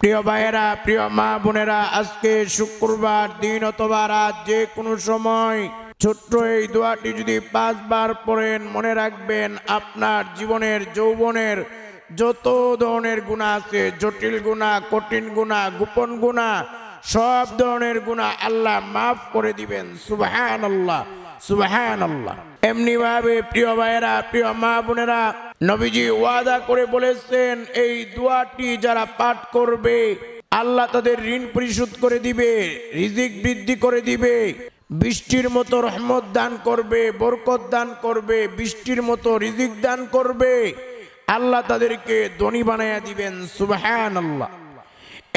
প্রিয় ভাইয়েরা, প্রিয় মা বোনেরা, আজকে শুক্রবার দিন অথবা রাত যে কোনো সময় ছোট্ট এই দোয়াটি যদি পাঁচবার পড়েন, মনে রাখবেন আপনার জীবনের, যৌবনের যত ধরনের গুণা আছে, জটিল গুণা, কঠিন গুণা, গোপন গুণা, সব ধরনের গুণা আল্লাহ মাফ করে দিবেন। সুবাহান আল্লাহ সুবাহান আল্লাহ এমনি ভাবে প্রিয় ভাইয়েরা, প্রিয় মা বোনেরা নবীজি ওয়াদা করে বলেছেন, এই দোয়াটি যারা পাঠ করবে, আল্লাহ তাদের ঋণ পরিশোধ করে দিবে, রিজিক বৃদ্ধি করে দিবে, বৃষ্টির মতো রহমত দান করবে, বরকত দান করবে, বৃষ্টির মতো রিজিক দান করবে, আল্লাহ তাদেরকে ধনী বানাইয়া দিবেন সুবাহান আল্লাহ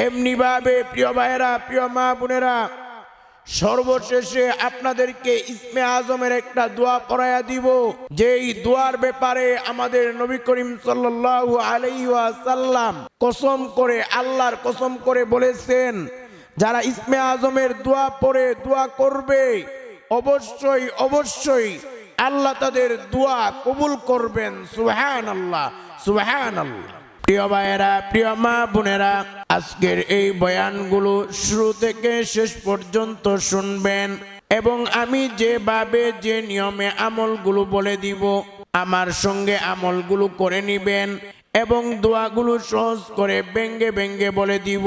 এমনি ভাবে প্রিয় ভাইয়েরা, প্রিয় মা বোনেরা সর্বশেষে আপনাদেরকে ইসমে আজমের একটা দোয়া পড়াইয়া দিব। যেই দোয়ার ব্যাপারে আমাদের নবী করিম সাল্লাল্লাহু আলাইহি ওয়াসাল্লাম কসম করে, আল্লাহর কসম করে বলেছেন, যারা ইসমে আজমের দোয়া পড়ে, দোয়া করবে, অবশ্যই অবশ্যই আল্লাহ তাদের দোয়া কবুল করবেন। সুবহান আল্লাহ সুবহান আল্লাহ প্রিয় ভাইয়েরা, প্রিয় মা বোনেরা, আজকের এই বয়ানগুলো শুরু থেকে শেষ পর্যন্ত শুনবেন এবং আমি যেভাবে যে নিয়মে আমলগুলো বলে দিব, আমার সঙ্গে আমলগুলো করে নিবেন। এবং দোয়াগুলো সহজ করে ব্যঙ্গে ব্যঙ্গে বলে দিব,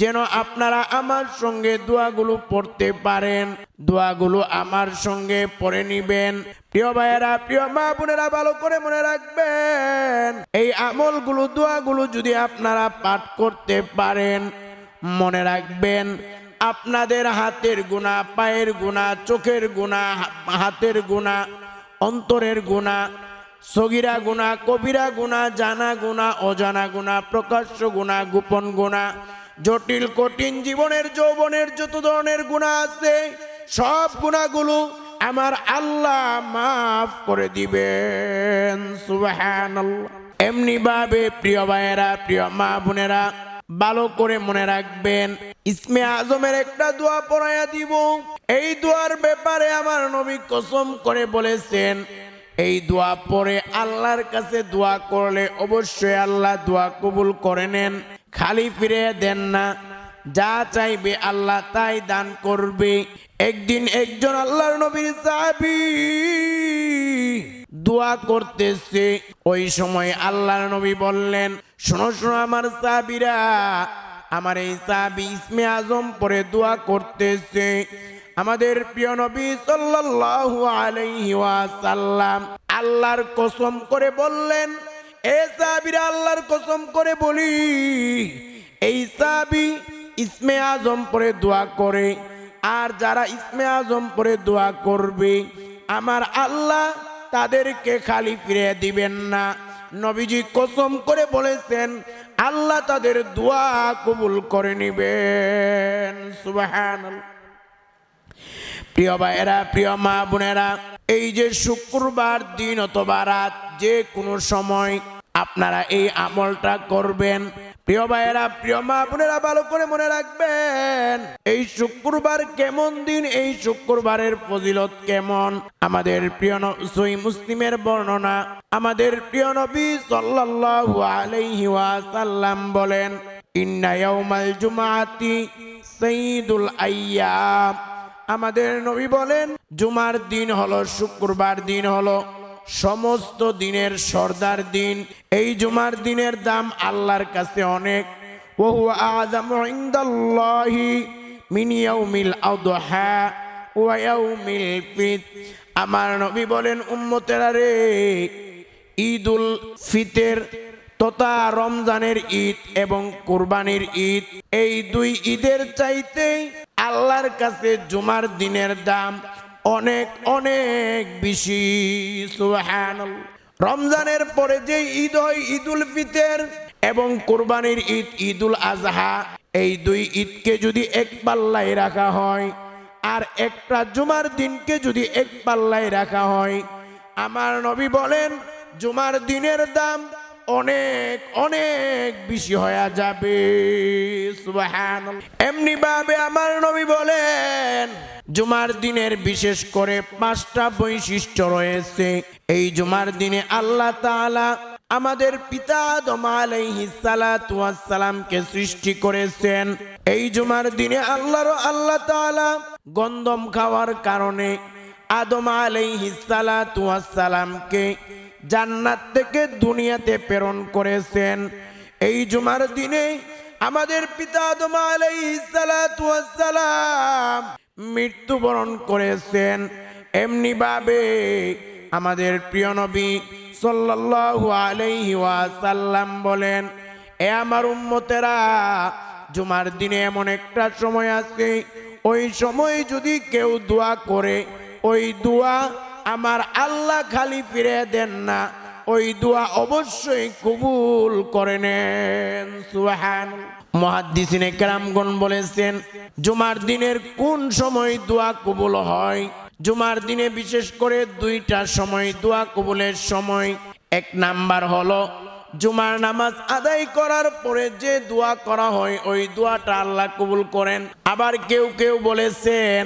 যেন আপনারা আমার সঙ্গে দোয়াগুলো পড়তে পারেন। দোয়াগুলো আমার সঙ্গে পড়ে নিবেন। প্রিয় ভাইয়েরা, প্রিয় মা বোনেরা, ভালো করে মনে রাখবেন, এই আমলগুলো, দোয়াগুলো যদি আপনারা পাঠ করতে পারেন, মনে রাখবেন, আপনাদের হাতের গুণা পায়ের গুণা চোখের গুণা হাতের গুণা অন্তরের গুণা সগিরা গুণা, কবিরা গুণা, জানা গুণা, অজানা গুণা, প্রকাশ্য গুণা, গোপন গুণা, জটিল, কঠিন জীবনের, যৌবনের, যত ধরনের গুণা আছে, সব গুণাগুলো আমার আল্লাহ মাফ করে দিবেন। এমনি ভাবে প্রিয় ভাইয়েরা, প্রিয় মা বোনেরা, ভালো করে মনে রাখবেন, ইসমে আজমের একটা দোয়া পড়াইয়া দিব। এই দোয়ার ব্যাপারে আমার নবী কসম করে বলেছেন এই দোয়া পরে আল্লাহর কাছে দোয়া করলে অবশ্যই আল্লাহ দোয়া কবুল করে নেন। খালি ফিরে দেন না। যা চাইবে আল্লাহ তাই দান করবে। একদিন একজন আল্লাহর নবীর সাহাবী দোয়া করতেছে। ওই সময় আল্লাহর নবী বললেন, শোনো শোনো আমার সাহাবীরা, আমার এই সাহাবী ইসমে আজম পরে দোয়া করতেছে। আমাদের প্রিয় নবী সাল্লাল্লাহু আলাইহি ওয়াসাল্লাম আল্লাহর কসম করে বললেন, এ সাহাবীরা, আল্লাহর কসম করে বলি, এই সাহাবী ইসমে আজম পরে দোয়া করে, আর যারা ইসমে আজম পরে দোয়া করবে, আমার আল্লাহ তাদেরকে খালি ফিরে দিবেন না। নবীজি কসম করে বলেছেন, আল্লাহ তাদের দোয়া কবুল করে নিবেন। সুবহানাল্লাহ। প্রিয় ভাইয়েরা, প্রিয় মা বোনেরা, এই যে শুক্রবার দিন অথবা রাত, যে কোনো সময় আপনারা এই আমলটা করবেন। প্রিয় ভাইয়েরা, প্রিয় মা বোনেরা, ভালো করে মনে রাখবেন, এই শুক্রবার কেমন দিন, এই শুক্রবারের ফজিলত কেমন? আমাদের প্রিয় সই মুসলিমের বর্ণনা, আমাদের প্রিয় নবী সাল্লাল্লাহু আলাইহি ওয়াসাল্লাম বলেন, ইন্না ইয়াউমাল সাইয়্যিদুল আইয়াম। আমাদের নবী বলেন, জুমার দিন হলো, শুক্রবার দিন হলো, সমস্ত দিনের সর্দার দিন। এই জুমার দিনের দাম আল্লাহর কাছে অনেক। ওহু ফিত। আমার নবী বলেন, উম্মতেরা রে, ঈদুল ফিতের তথা রমজানের ঈদ এবং কোরবানির ঈদ, এই দুই ঈদের চাইতে আল্লাহর কাছে জুমার দিনের দাম অনেক অনেক বেশি সুবহানাল্লাহ। রমজানের পরে যে ঈদ হয়, ঈদুল ফিতর এবং কোরবানির ঈদ, ঈদুল আজহা, এই দুই ঈদকে যদি এক পাল্লায় রাখা হয় আর একটা জুমার দিনকে যদি এক পাল্লায় রাখা হয়, আমার নবী বলেন, জুমার দিনের দাম অনেক অনেক বেশি হয়ে যাবে। এমনি ভাবে আমার নবী বলেন, জুমার দিনের বিশেষ করে পাঁচটা বৈশিষ্ট্য রয়েছে। এই জুমার দিনে আল্লাহ তাআলা আমাদের পিতা আদম আলাইহিসালামকে সৃষ্টি করেছেন। এই জুমার দিনে আল্লাহর আল্লাহ তাআলা গন্ধম খাওয়ার কারণে আদম আলাইহিসালামকে জান্নাত থেকে দুনিয়াতে প্রেরণ করেছেন। এই জুমার দিনে আমাদের পিতা আলাইহিসালাম মৃত্যুবরণ করেছেন। এমনি ভাবে আমাদের প্রিয় নবী ওয়াসাল্লাম বলেন, এ আমার উম্মতেরা, জুমার দিনে এমন একটা সময় আছে, ওই সময় যদি কেউ দোয়া করে, ওই দোয়া আমার আল্লাহ খালি ফিরে দেন না, ওই দোয়া অবশ্যই কবুল করে নেন। সুবহান। মহাদ্দিসিনে কেরামগণ বলেছেন, জুমার দিনের কোন সময় দোয়া কবুল হয়? জুমার দিনে বিশেষ করে দুইটা সময় দোয়া কবুলের সময়। এক নাম্বার হলো, জুমার নামাজ আদায় করার পরে যে দোয়া করা হয়, ওই দোয়াটা আল্লাহ কবুল করেন। আবার কেউ কেউ বলেছেন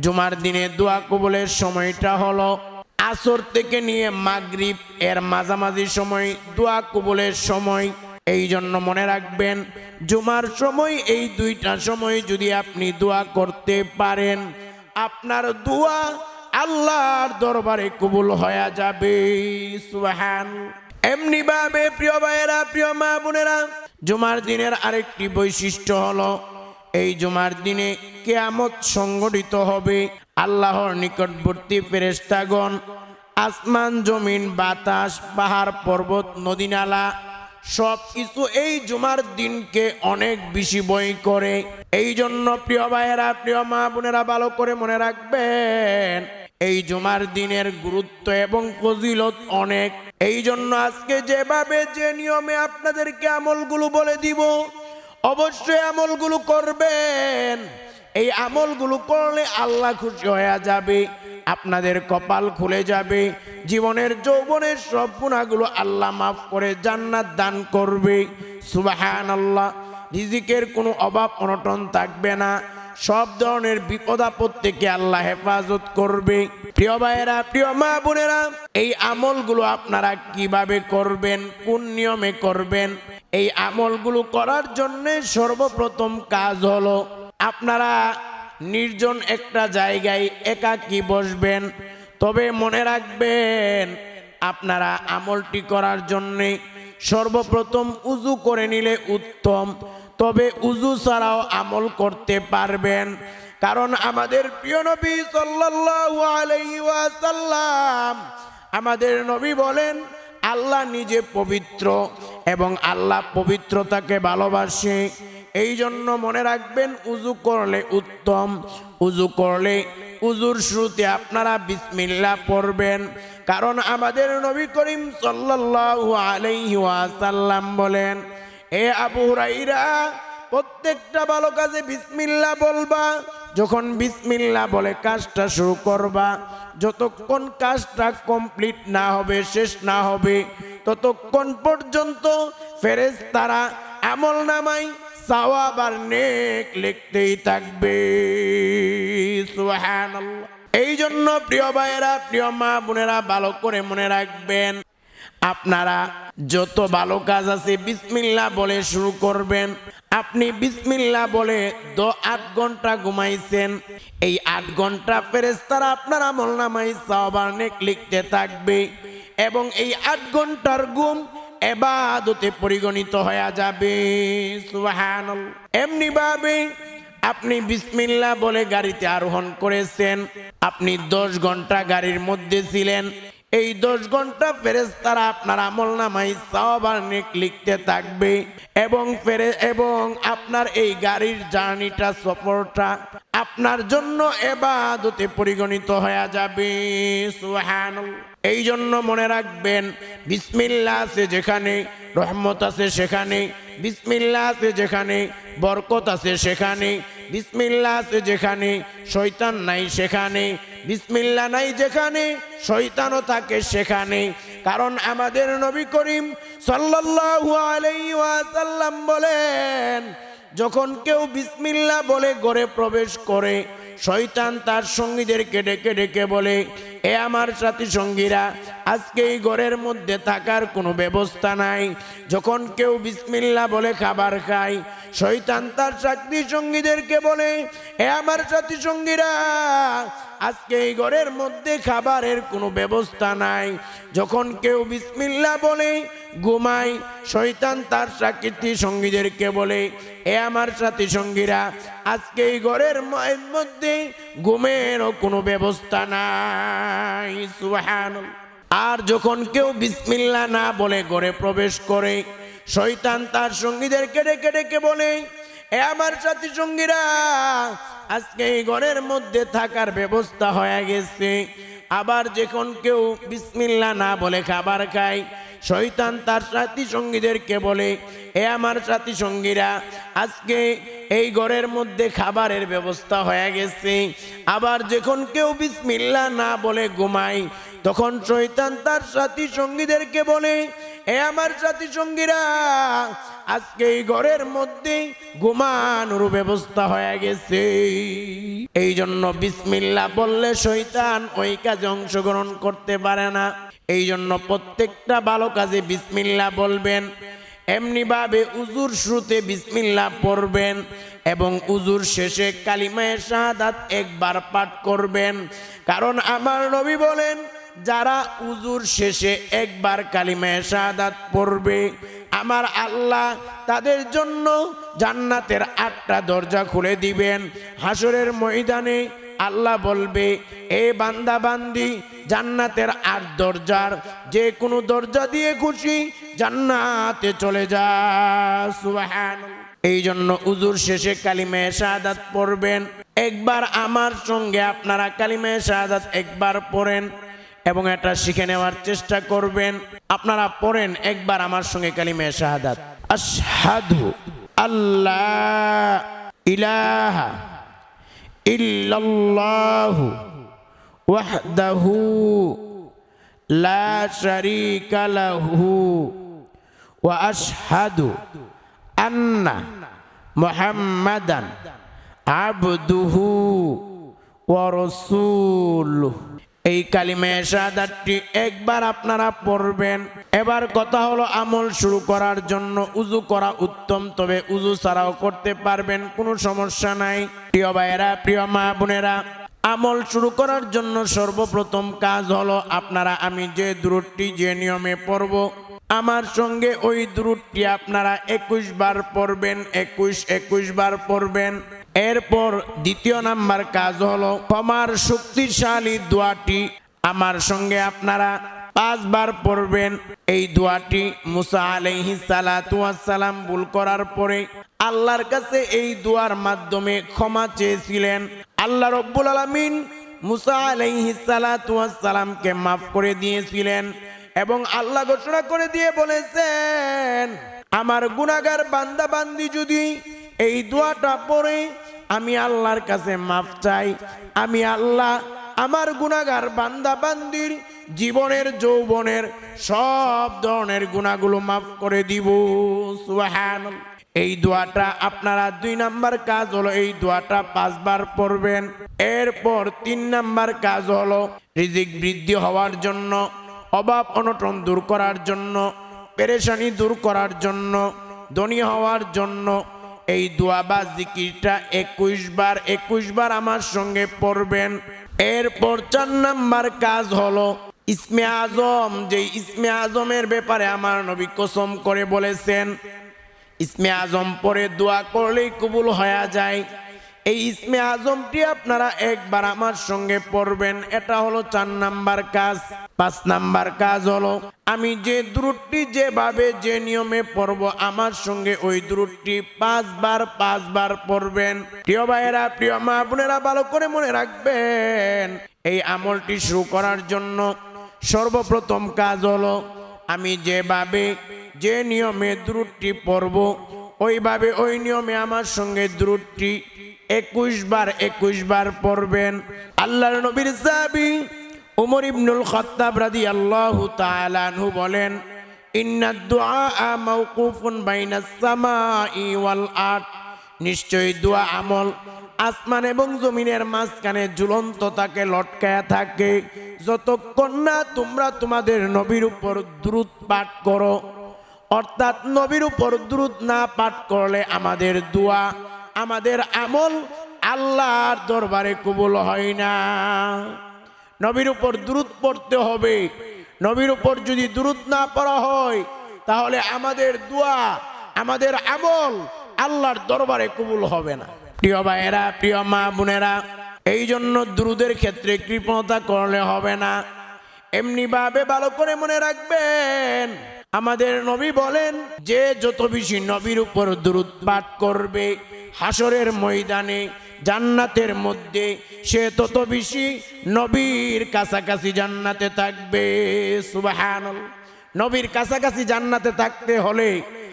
জুমার দিনে দোয়া কবুলের সময়টা হলো আসর থেকে নিয়ে মাগরিব, এর মাঝামাঝি সময় দোয়া কবুলের সময়। এই জন্য মনে রাখবেন, জুমার সময়, এই দুইটা সময় যদি আপনি দোয়া করতে পারেন, আপনার দোয়া আল্লাহর দরবারে কবুল হয়ে যাবে। সুবহান। এমনি ভাবে প্রিয় ভাইয়েরা, প্রিয় মা বোনেরা, জুমার দিনের আরেকটি বৈশিষ্ট্য হলো এই জুমার দিনে কেয়ামত সংগঠিত হবে। আল্লাহর নিকটবর্তী ফেরেশতাগণ, আসমান, জমিন, বাতাস, পাহাড়, পর্বত নদী নালা সব কিছু এই জুমার দিনকে অনেক বেশি বই করে। এই জন্য প্রিয় ভাইয়েরা, প্রিয় মা বোনেরা, ভালো করে মনে রাখবেন, এই জুমার দিনের গুরুত্ব এবং ফজিলত অনেক। এই জন্য আজকে যেভাবে যে নিয়মে আপনাদেরকে আমলগুলো বলে দিব অবশ্যই আমলগুলো করবেন। এই আমলগুলো করলে আল্লাহ খুশি হয়ে যাবে, আপনাদের কপাল খুলে যাবে, জীবনের যৌবনের সব গুণাগুলো আল্লাহ মাফ করে জান্নাত দান করবে। সুবাহান আল্লাহ রিজিকের কোনো অভাব অনটন থাকবে না। সব ধরনের বিপদ আপদ থেকে আল্লাহ হেফাজত করবে। প্রিয় ভাইয়েরা, প্রিয় মা বোনেরা, এই আমলগুলো আপনারা কীভাবে করবেন, কোন নিয়মে করবেন? এই আমলগুলো করার জন্য সর্বপ্রথম কাজ হলো, আপনারা নির্জন একটা জায়গায় একাকী বসবেন। তবে মনে রাখবেন, আপনারা আমলটি করার জন্যে সর্বপ্রথম উজু করে নিলে উত্তম। তবে উজু ছাড়াও আমল করতে পারবেন। কারণ আমাদের প্রিয় নবী আলাইহি আমাদের নবী বলেন, আল্লাহ নিজে পবিত্র এবং আল্লাহ পবিত্রতাকে ভালোবাসে। এই জন্য মনে রাখবেন উজু করলে উত্তম উজু করলে উজুর শুরুতে আপনারা বিসমিল্লা পড়বেন। কারণ আমাদের নবী করিম সাল্লাল্লাহু আলাইহি ওয়াসাল্লাম বলেন এ আবু হুরাইরা, প্রত্যেকটা ভালো কাজে বিসমিল্লা বলবা। যখন বিসমিল্লা বলে কাজটা শুরু করবা, যতক্ষণ কাজটা কমপ্লিট না হবে, শেষ না হবে, ততক্ষণ পর্যন্ত ফেরেজ তারা আমল নামাই সাওয়াব আর নেক লিখতেই থাকবে। এই জন্য প্রিয় ভাইয়েরা, প্রিয় মা বোনেরা, ভালো করে মনে রাখবেন আপনারা যত ভালো কাজ আছে বিসমিল্লা বলে শুরু করবেন। আপনি বিসমিল্লা বলে দ আট ঘণ্টা ঘুমাইছেন। এই আট ঘণ্টা ফেরেস্তারা আপনার আমল নামাই সাওয়াবার নেক লিখতে থাকবে এবং এই আট ঘণ্টার ঘুম এবাদতে পরিগণিত হয়ে যাবে। এমনি ভাবে আপনি বিসমিল্লা বলে গাড়িতে আরোহণ করেছেন। আপনি দশ ঘণ্টা গাড়ির মধ্যে ছিলেন। এই দশ ঘণ্টা ফেরেজ তারা আপনার আমল নামাই সাওয়াবার নেক লিখতে থাকবে এবং ফেরে, এবং আপনার এই গাড়ির জার্নিটা, সফরটা আপনার জন্য এবাদতে পরিগণিত হয়ে যাবে। সুবহানাল্লাহ এই জন্য মনে রাখবেন বিসমিল্লা আছে যেখানে, রহমত আছে সেখানে বিসমিল্লা আছে যেখানে, বরকত আছে সেখানে বিসমিল্লা আছে যেখানে শৈতান নাই সেখানে বিসমিল্লা নাই যেখানে, শয়তানও থাকে সেখানে। কারণ আমাদের নবী করিম সাল্লাল্লাহু ওয়াসাল্লাম বলেন, যখন কেউ বিসমিল্লা বলে ঘরে প্রবেশ করে, শয়তান তার সঙ্গীদেরকে ডেকে ডেকে বলে, এ আমার সাথী সঙ্গীরা আজকে এই ঘরের মধ্যে থাকার কোনো ব্যবস্থা নাই। যখন কেউ বিসমিল্লা বলে খাবার খায়, শয়তান তার সাথী সঙ্গীদেরকে বলে, এ আমার সাথী সঙ্গীরা আজকে এই ঘরের মধ্যে খাবারের কোনো ব্যবস্থা নাই। যখন কেউ বিসমিল্লা বলে, ঘুমায়, শয়তান তার সাকৃতি সঙ্গীদেরকে বলে, এ আমার সাথী সঙ্গীরা, আজকে এই ঘরের মধ্যে ঘুমেরও কোনো ব্যবস্থা নাই। সুহান আর যখন কেউ বিসমিল্লা না বলে ঘরে প্রবেশ করে, শয়তান তার সঙ্গীদেরকে ডেকে ডেকে বলে, এ আমার সাথী সঙ্গীরা আজকে এই ঘরের মধ্যে থাকার ব্যবস্থা হয়ে গেছে। আবার যখন কেউ বিসমিল্লা না বলে খাবার খায়, শয়তান তার সাথী সঙ্গীদেরকে বলে, এ আমার সাথী সঙ্গীরা আজকে এই ঘরের মধ্যে খাবারের ব্যবস্থা হয়ে গেছে। আবার যখন কেউ বিসমিল্লা না বলে ঘুমায় তখন শয়তান তার সাথী সঙ্গীদেরকে বলে, এ আমার সাথী সঙ্গীরা, আজকে এই ঘরের মধ্যে ঘুমানোর ব্যবস্থা হয়ে গেছে। এই জন্য বিসমিল্লা বললে শৈতান ওই কাজে অংশগ্রহণ করতে পারে না। এই জন্য প্রত্যেকটা ভালো কাজে বিসমিল্লা বলবেন। এমনিভাবে উজুর শুরুতে বিসমিল্লা পড়বেন এবং উজুর শেষে কালিমায়ে শাহাদাত একবার পাঠ করবেন। কারণ আমার নবী বলেন যারা উজুর শেষে একবার কালিমায়ে শাহাদাত পড়বে, আমার আল্লাহ তাদের জন্য জান্নাতের আটটা দরজা খুলে দিবেন। হাসরের ময়দানে আল্লাহ বলবে, এ বান্দা বান্দি, জান্নাতের আট দরজার যে কোনো দরজা দিয়ে খুশি জান্নাতে চলে যা। সুবহান এই জন্য উজুর শেষে কালিমে শাহাদাত পড়বেন। একবার আমার সঙ্গে আপনারা কালিমে শাহাদাত একবার পড়েন। এবং এটা শিখে নেওয়ার চেষ্টা করবেন। আপনারা পড়েন একবার আমার সঙ্গে কালিমে শাহাদাত। আশহাদু আল্লাহ ইলাহা ইল্লাল্লাহু ওয়াহদাহু লা শারীকা লাহু ওয়া আশহাদু আন্না মুহাম্মাদান আবদুহু ওয়া রাসূলুহু। এই কালিমে শাহাদাতটি একবার আপনারা পড়বেন। এবার কথা হলো আমল শুরু করার জন্য উজু করা উত্তম, তবে উজু ছাড়াও করতে পারবেন, কোনো সমস্যা নাই। প্রিয় ভাইয়েরা, প্রিয় মা বোনেরা, আমল শুরু করার জন্য সর্বপ্রথম কাজ হলো আপনারা, আমি যে দূরটি যে নিয়মে পড়ব, আমার সঙ্গে ওই দূরটি আপনারা একুশ বার পড়বেন, একুশ একুশ বার পড়বেন। এরপর দ্বিতীয় নাম্বার কাজ হলো, ক্ষমার শক্তিশালী দোয়াটি আমার সঙ্গে আপনারা পাঁচবার পড়বেন। এই দোয়াটি মুসা আলাইহি সালাম ভুল করার পরে আল্লাহর কাছে এই দোয়ার মাধ্যমে ক্ষমা চেয়েছিলেন। আল্লাহ রব্বুল আলামিন মুসা আলাইহি সালামকে মাফ করে দিয়েছিলেন এবং আল্লাহ ঘোষণা করে দিয়ে বলেছেন, আমার গুনাগার বান্দা বান্দি যদি এই দোয়াটা পড়ে আমি আল্লাহর কাছে মাফ চাই। আমি আল্লাহ, আমার গুনাগার বান্দা বান্দির জীবনের, যৌবনের সব ধরনের গুণাগুলো মাফ করে দিব। সুবহানাল্লাহ। এই দোয়াটা আপনারা দুই নাম্বার কাজ হলো এই দোয়াটা পাঁচবার পড়বেন। এরপর তিন নাম্বার কাজ হলো রিজিক বৃদ্ধি হওয়ার জন্য, অভাব অনটন দূর করার জন্য, পেরেশানি দূর করার জন্য, ধনী হওয়ার জন্য এই দোয়া বা জিকিরটা একুশ বার একুশ বার আমার সঙ্গে পড়বেন। এরপর চার নাম্বার কাজ হলো ইসমে আজম। যে ইসমে আজমের ব্যাপারে আমার নবী কসম করে বলেছেন, ইসমে আজম পরে দোয়া করলেই কবুল হয়ে যায়। এই ইসমে আজমটি আপনারা একবার আমার সঙ্গে পড়বেন। এটা হলো চার নাম্বার কাজ, পাঁচ নাম্বার কাজ হলো, আমি যে দূরটি যেভাবে যে নিয়মে পড়ব, আমার সঙ্গে ওই দূরটি পাঁচবার পাঁচবার পড়বেন। প্রিয় ভাইয়েরা, প্রিয় মা বোনেরা, ভালো করে মনে রাখবেন, এই আমলটি শুরু করার জন্য সর্বপ্রথম কাজ হলো, আমি যেভাবে যে নিয়মে দ্রুটটি পড়ব, ওইভাবে ওই নিয়মে আমার সঙ্গে দ্রুটটি একুশ বার একুশ বার পড়বেন। আল্লাহর নবীর সাহাবী উমর ইবনুল খত্তাব রাদিয়াল্লাহু তাআলা আনহু বলেন নিশ্চয়ই দোয়া আমল আসমান এবং জমিনের মাঝখানে ঝুলন্ত তাকে লটকায়া থাকে। যতক্ষণ না তোমরা তোমাদের নবীর উপর দ্রুত পাঠ করো, অর্থাৎ নবীর উপর দ্রুত না পাঠ করলে আমাদের দোয়া আমাদের আমল আল্লাহর দরবারে কবুল হয় না। নবীর উপর দ্রুত পড়তে হবে। নবীর উপর যদি দ্রুত না পড়া হয়, তাহলে আমাদের দোয়া, আমাদের আমল আল্লাহর দরবারে কবুল হবে না। প্রিয় ভাইয়েরা, প্রিয় মা বোনেরা, এই জন্য দ্রুদের ক্ষেত্রে কৃপণতা করলে হবে না। এমনি ভাবে ভালো করে মনে রাখবেন, আমাদের নবী বলেন, যে যত বেশি নবীর উপর দ্রুত পাঠ করবে হাসরের ময়দানে, জান্নাতের মধ্যে, সে তত বেশি নবীর কাছাকাছি জান্নাতে থাকবে। সুবাহান নবীর কাছাকাছি জান্নাতে থাকতে হলে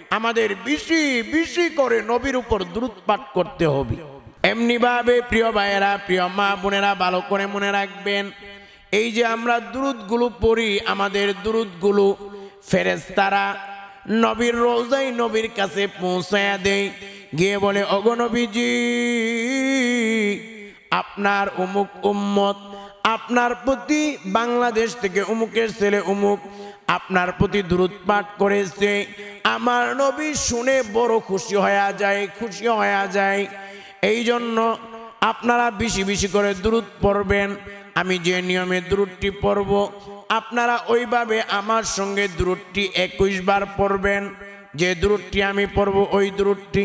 আমাদের বেশি বেশি করে নবীর উপর দ্রুত পাঠ করতে হবে। এমনি ভাবে প্রিয় ভাইয়েরা, প্রিয় মা বোনেরা, ভালো করে মনে রাখবেন, এই যে আমরা দুরুদগুলো পড়ি, আমাদের দুরুদগুলো ফেরেস্তারা নবীর রোজাই নবীর কাছে পৌঁছায়া দেয় গিয়ে বলে অগনবীজি আপনার অমুক উম্মত, আপনার প্রতি বাংলাদেশ থেকে অমুকের ছেলে অমুক আপনার প্রতি দূরত পাঠ করেছে, আমার নবী শুনে বড় খুশি হয়ে যায়, খুশি হয়ে যায়। এই জন্য আপনারা বেশি বেশি করে দূরত পড়বেন, আমি যে নিয়মে দূরটি পড়ব, আপনারা ওইভাবে আমার সঙ্গে দূরটি একুশ বার পড়বেন, যে দূরটি আমি পড়ব, ওই দূরটি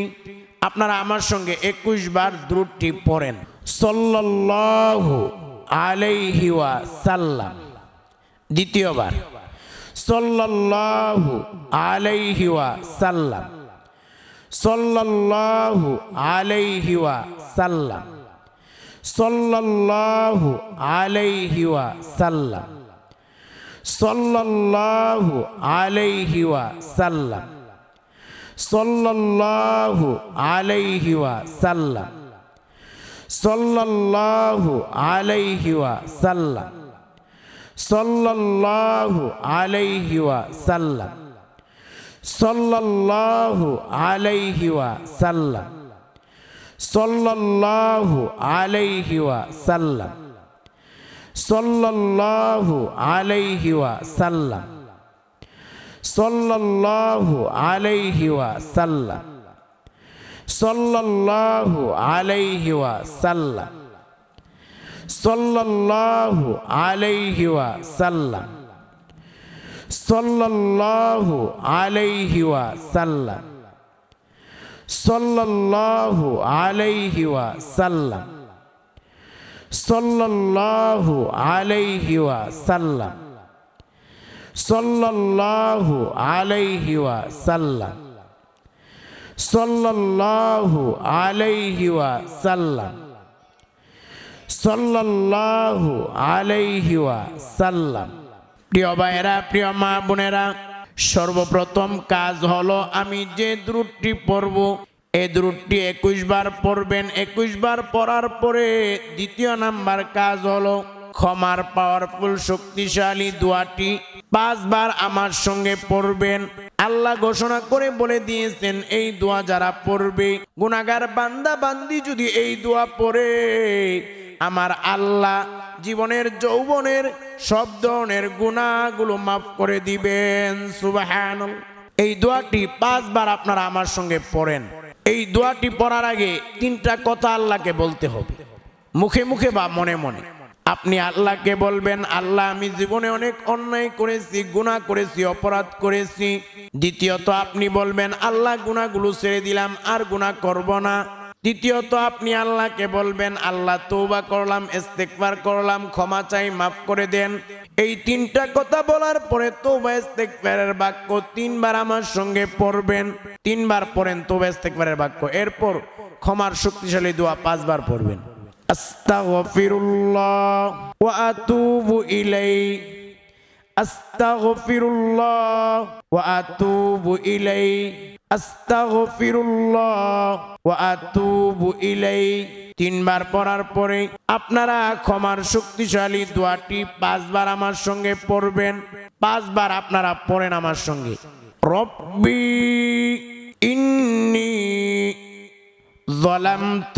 আপনারা আমার সঙ্গে একুশ বার দ্রুটটি পড়েন। সল্লাহু আলাইহিওয়া সাল্লাম দ্বিতীয়বার সল্লাহু আলাইহিওয়া সাল্লাম সল্লাহু আলাইহিওয়া সাল্লাম সল্লাহু আলাইহিওয়া সাল্লাম সল্লাহু আলাইহিওয়া সাল্লাম সল্লাহু আলাইহিওয়া সাল্লাম সল্লাহু আলাইহিওয়া সাল্লাম সল্লাহু আলাইহিওয়া সাল্লাম সল্লাহু আলাইহিওয়া সাল্লাম সল্লাহু আলাইহিওয়া সাল্লাম সল্লাহু আলাইহিওয়া সাল্লাম সল্লাহ আলাইহিওয়া সাল্লাম সল্লাহ আলাইহিওয়া সাল্লাম সল্লাহ আলাইহিওয়া সাল্লাম সল্লাহ আলাইহিওয়া সাল্লাম সল্লাহ আলাইহিওয়া সাল্লাম সল্লাহ আলাইহিওয়া সাল্লা সল্লাল্লাহু আলাইহি ওয়া সাল্লাম সল্লাল্লাহু আলাইহি ওয়া সাল্লাম সল্লাল্লাহু আলাইহি ওয়া সাল্লাম প্রিয় ভাইয়েরা, প্রিয় মা বোনেরা, সর্বপ্রথম কাজ হলো আমি যে দ্রুটটি পড়ব এই দ্রুটটি একুশ বার পড়বেন। একুশ বার পড়ার পরে দ্বিতীয় নাম্বার কাজ হলো ক্ষমার পাওয়ারফুল শক্তিশালী দোয়াটি পাঁচবার আমার সঙ্গে পড়বেন। আল্লাহ ঘোষণা করে বলে দিয়েছেন, এই দোয়া যারা পড়বে গুনাগার বান্দা বান্দি যদি এই দোয়া পড়ে, আমার আল্লাহ জীবনের যৌবনের সব ধরনের গুণাগুলো মাফ করে দিবেন। সুবাহান এই দোয়াটি পাঁচবার আপনারা আমার সঙ্গে পড়েন। এই দোয়াটি পড়ার আগে তিনটা কথা আল্লাহকে বলতে হবে। মুখে মুখে বা মনে মনে। আপনি আল্লাহকে বলবেন, আল্লাহ, আমি জীবনে অনেক অন্যায় করেছি গুণা করেছি, অপরাধ করেছি। দ্বিতীয়ত আপনি বলবেন, আল্লাহ গুণাগুলো ছেড়ে দিলাম, আর গুণা করব না। তৃতীয়ত আপনি আল্লাহকে বলবেন, আল্লাহ তৌবা করলাম ইস্তেকবার করলাম, ক্ষমা চাই, মাফ করে দেন। এই তিনটা কথা বলার পরে তৌবা ইস্তেকবারের বাক্য তিনবার আমার সঙ্গে পড়বেন। তিনবার পড়েন তৌবা ইস্তেকবারের বাক্য। এরপর ক্ষমার শক্তিশালী দোয়া পাঁচবার পড়বেন। আস্তাগফিরুল্লাহ ওয়া আতুবু ইলাইহি আস্তাগফিরুল্লাহ ওয়া আতুবু ইলাইহি আস্তাগফিরুল্লাহ ওয়া আতুবু ইলাইহি তিনবার পড়ার পরে আপনারা ক্ষমার শক্তিশালী দোয়াটি পাঁচবার আমার সঙ্গে পড়বেন পাঁচবার আপনারা পড়েন আমার সঙ্গে রব্বি ইন্নি ظلمت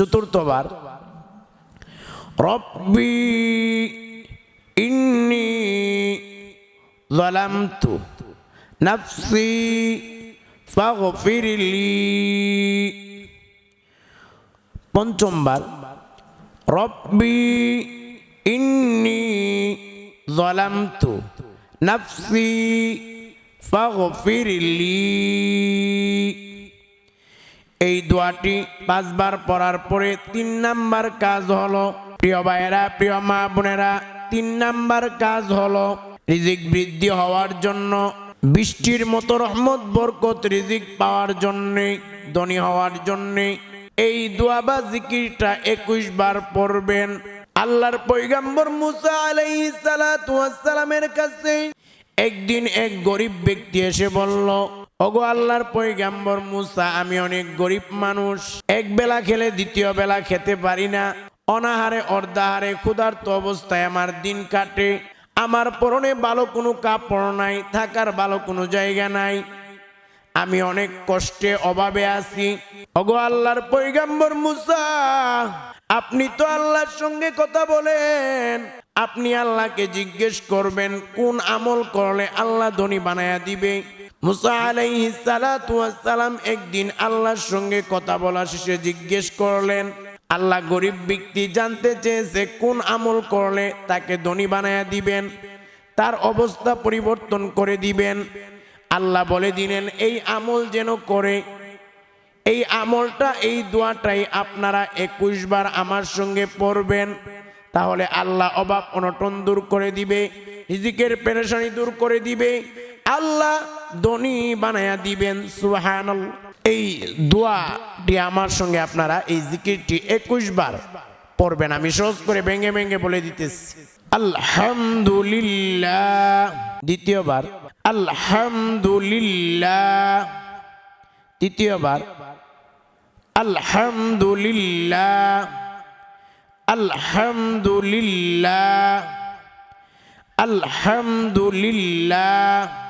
চতুর্থবার রব্বি ইন্নি জলামতু নফসি ফাগফিরলি। পঞ্চমবার রব্বি ইন্নি জলামতু নফসি ফাগফিরলি। এই দোয়াটি পাঁচবার পড়ার পরে তিন নাম্বার কাজ হলো, প্রিয় ভাইয়েরা, প্রিয় মা বোনেরা, তিন নাম্বার কাজ হলো রিজিক বৃদ্ধি হওয়ার জন্য, বৃষ্টির মতো রহমত, বরকত রিজিক পাওয়ার জন্যে, ধনী হওয়ার জন্যে এই দোয়া বা জিকিরটা একুশ বার পড়বেন। আল্লাহর পৈগাম্বর মুসা আলাইহিস সালামের কাছে একদিন এক গরিব ব্যক্তি এসে বলল ওগো আল্লাহর পৈগাম্বর মুসা, আমি অনেক গরিব মানুষ। এক বেলা খেলে দ্বিতীয় বেলা খেতে পারি না। অনাহারে, অর্ধাহারে ক্ষুধার্ত অবস্থায় আমার দিন কাটে। আমার পরনে ভালো কোনো কাপড় নাই, থাকার ভালো কোনো জায়গা নাই। আমি অনেক কষ্টে অভাবে আছি। ওগো আল্লাহর পৈগাম্বর মুসা, আপনি তো আল্লাহর সঙ্গে কথা বলেন। আপনি আল্লাহকে জিজ্ঞেস করবেন, কোন আমল করলে আল্লাহ ধনী বানায়া দিবে? মুসা ওয়াস সালাম একদিন আল্লাহর সঙ্গে কথা বলা শেষে জিজ্ঞেস করলেন, আল্লাহ গরিব ব্যক্তি জানতে চেয়েছে কোন আমল করলে তাকে ধনী বানায়া দিবেন, তার অবস্থা পরিবর্তন করে দিবেন। আল্লাহ বলে দিলেন, এই আমল যেন করে, এই আমলটা, এই দোয়াটাই আপনারা একুশ বার আমার সঙ্গে পড়বেন, তাহলে আল্লাহ অভাব অনটন দূর করে দিবে রিজিকের পেরেশানি দূর করে দিবে। আল্লাহ ধনী বানায়া দিবেন সুহান এই দোয়াটি আমার সঙ্গে আপনারা, এই জিকিরটি একুশ বার পড়বেন। আমি সহজ করে ভেঙে ভেঙে বলে দিতেছি। আলহামদুলিল্লাহ। দ্বিতীয়বার, আলহামদুলিল্লাহ। তৃতীয়বার, আলহামদুলিল্লাহ। আলহামদুলিল্লাহ। আলহামদুলিল্লাহ।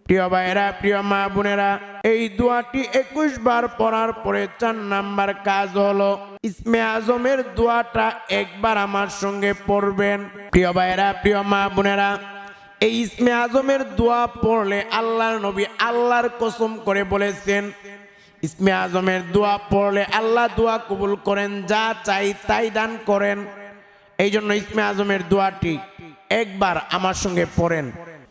প্রিয় ভাইরা প্রিয় মা বোনেরা, এই দোয়াটি একুশ বার পড়ার পরে চার নাম্বার কাজ হলো, ইসমে আজমের দোয়াটা একবার আমার সঙ্গে পড়বেন। প্রিয় ভাইরা প্রিয় মা বোনেরা, এই ইসমে আজমের দোয়া পড়লে আল্লাহর নবী আল্লাহর কসম করে বলেছেন, ইসমে আজমের দোয়া পড়লে আল্লাহ দোয়া কবুল করেন, যা চাই তাই দান করেন। এই জন্য ইসমে আজমের দোয়াটি একবার আমার সঙ্গে পড়েন।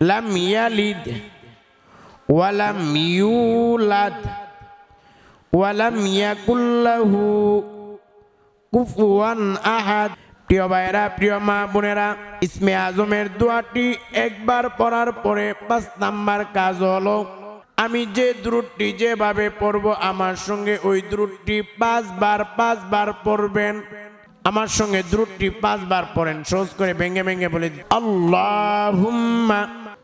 লাম ইয়ালিদ ওয়ালাম ইউলাদ ওয়ালাম ইয়াকুল্লাহু কুফুয়ান আহাদ প্রিয় ভাইরা প্রিয় মা বোনেরা, ইসমে আজমের দোয়াটি একবার পড়ার পরে পাঁচ নাম্বার কাজ হলো, আমি যে দ্রুটটি যেভাবে পড়ব, আমার সঙ্গে ওই দ্রুটটি পাঁচবার পাঁচবার পড়বেন। আমার সঙ্গে দ্রুটটি পাঁচবার পড়েন। সহজ করে ভেঙে ভেঙে বলে আল্লাহ আল্লাহুম্মা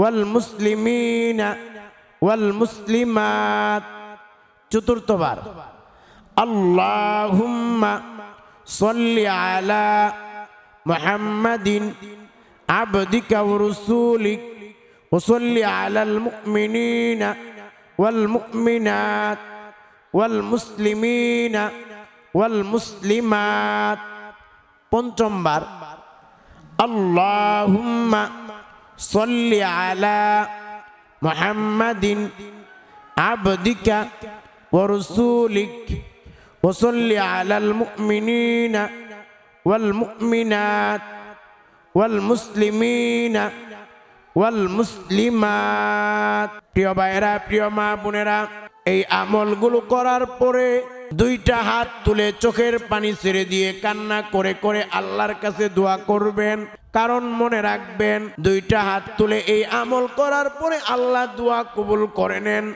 والمسلمين والمسلمات চতুর্থবার اللهم صل على محمد عبدك ورسولك وصل على المؤمنين والمؤمنات والمسلمين والمسلمات পঞ্চমবার اللهم صل على محمد عبدك ورسولك وصل على المؤمنين والمؤمنات والمسلمين والمسلمات প্রিয় ভাইরা প্রিয় মা বোনেরা এই আমলগুলো করার পরে দুইটা হাত তুলে চোখের পানি ছেড়ে দিয়ে কান্না করে করে আল্লাহর কাছে দোয়া করবেন কারণ মনে রাখবেন, দুইটা হাত তুলে এই আমল করার পরে আল্লাহ দোয়া কবুল করে নেন।